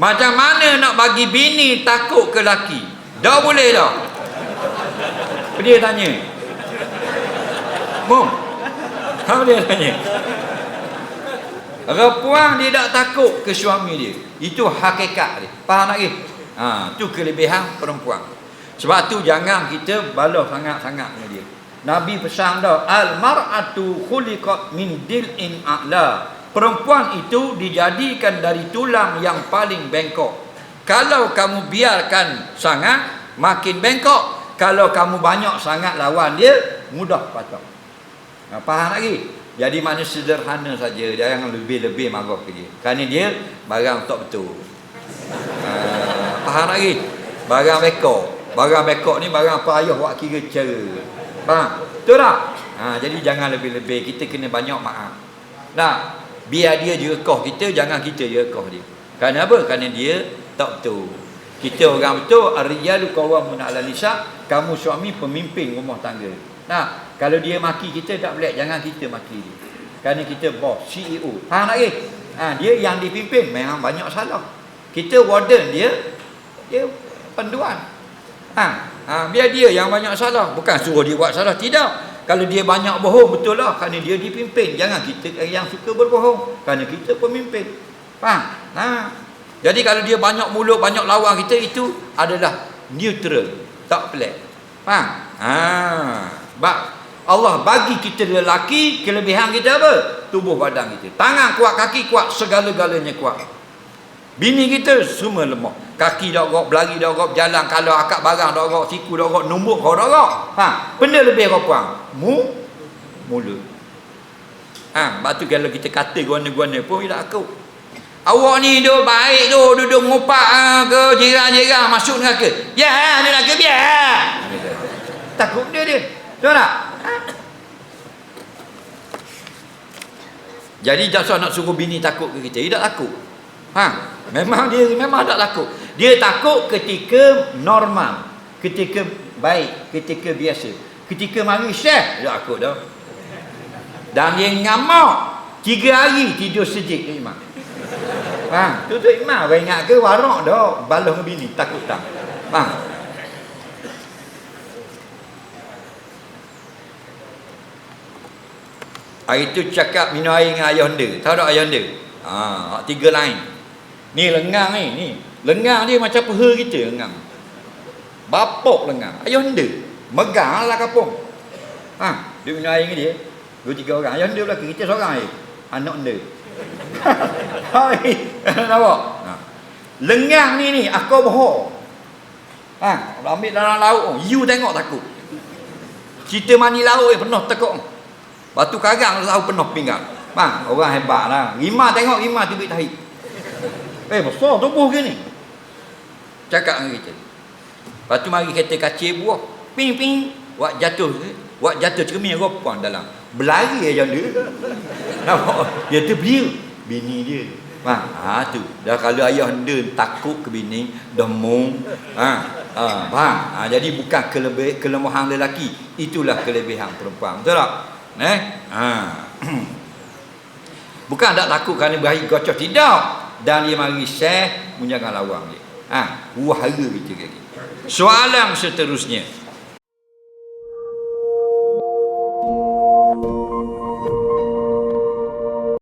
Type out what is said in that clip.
Macam mana nak bagi bini takut ke laki? Dah boleh dah. Dia tanya. Mom. Apa dia tanya? Perempuan dia tak takut ke suami dia. Itu hakikat dia. Faham tak? Ha, tu kelebihan perempuan. Sebab tu jangan kita balah sangat-sangat dengan dia. Nabi pesan dah, al-mar'atu khuliqat min dil'in a'la. Perempuan itu dijadikan dari tulang yang paling bengkok. Kalau kamu biarkan sangat, makin bengkok. Kalau kamu banyak sangat lawan dia, mudah patah. Nah, faham lagi? Jadi mana sederhana saja. Yang lebih-lebih marah ke dia. Kerana dia barang tak betul. Uh, faham lagi? Barang bekok. Barang bekok ni barang apa ayah buat kira cara. Faham? Betul tak? Ha, jadi jangan lebih-lebih. Kita kena banyak maaf. Nah, biar dia jerekoh kita jangan kita jerekoh dia. Kerana apa? Kerana dia tak betul. Kita orang betul ar-rijalu qawwamun 'ala nisa kamu suami pemimpin rumah tangga. Nah kalau dia maki kita tak boleh. Jangan kita maki dia. Kerana kita bos CEO faham tak ke ha, dia yang dipimpin memang banyak salah. Kita warden dia dia penduan ha, ha, biar dia yang banyak salah. Bukan suruh dia buat salah tidak kalau dia banyak bohong betul lah kerana dia dipimpin. Jangan kita yang suka berbohong kerana kita pemimpin. Faham? Nah. Jadi kalau dia banyak mulut, banyak lawan kita itu adalah neutral, tak pelik. Faham? Ha. Sebab Allah bagi kita lelaki kelebihan kita apa? Tubuh badan kita. Tangan kuat, kaki kuat, segala-galanya kuat. Bini kita semua lemah. Kaki dah rok, berlari dah rok, jalan kalau akak barang dah rok, siku dah rok, numbuk kau dah rok. Ha, benda lebih kau puang. Mu mulut. Ha, sebab tu kalau kita kata guna-guna pun tidak aku. Awak ni duk baik tu duduk ngopak ha, ke jiran-jiran masuk neraka. Ya, neraka biar. Takut dia dia. Tahu tak? Ha? Jadi jasa nak suruh bini takut ke kita? Dia tak takut. Ha, memang dia memang tak takut. Dia takut ketika normal, ketika baik, ketika biasa. Ketika mari syekh, dia takut dah. Dan dia ngamuk tiga hari tidur sejik dia imam. Ha, tu tu imam kau ingat ke warak dah dengan bini takut tak? Ha. Hari tu cakap minum air dengan ayah anda. Tahu tak ayah anda? Ha, tiga lain. Ni lengang ni, ni. Lengang dia macam peha kita lengang. Bapok lengang. Ayah anda. Megang lah kapung. Ha, dia minum air dia. Dua tiga orang. Ayah anda belakang. Kita seorang air. Anak anda. Hai. Nampak? Ha. Lengang ni ni. Aku bohong. Ha, ambil dalam laut. You tengok takut. Cerita mani laut eh penuh takut. Batu karang laut penuh pinggang. Bang, orang hebat lah. Rima tengok rima tahi. Eh besar tubuh ke ni Cakap dengan kita Lepas tu mari kereta kacir buah Ping ping Buat jatuh Buat jatuh cermin ropang dalam Berlari aja dia Nampak Dia terbiar Bini dia Ha, ha tu. Dah kalau ayah anda takut ke bini, demung. Ha, ha, faham? Ha, jadi bukan kelebih, kelemahan lelaki, itulah kelebihan perempuan. Betul tak? Eh? Ha. bukan tak takut kerana berakhir gocok tidak dan dia mari share menjaga lawang dia. Ha, wahara kita kaki. Soalan seterusnya.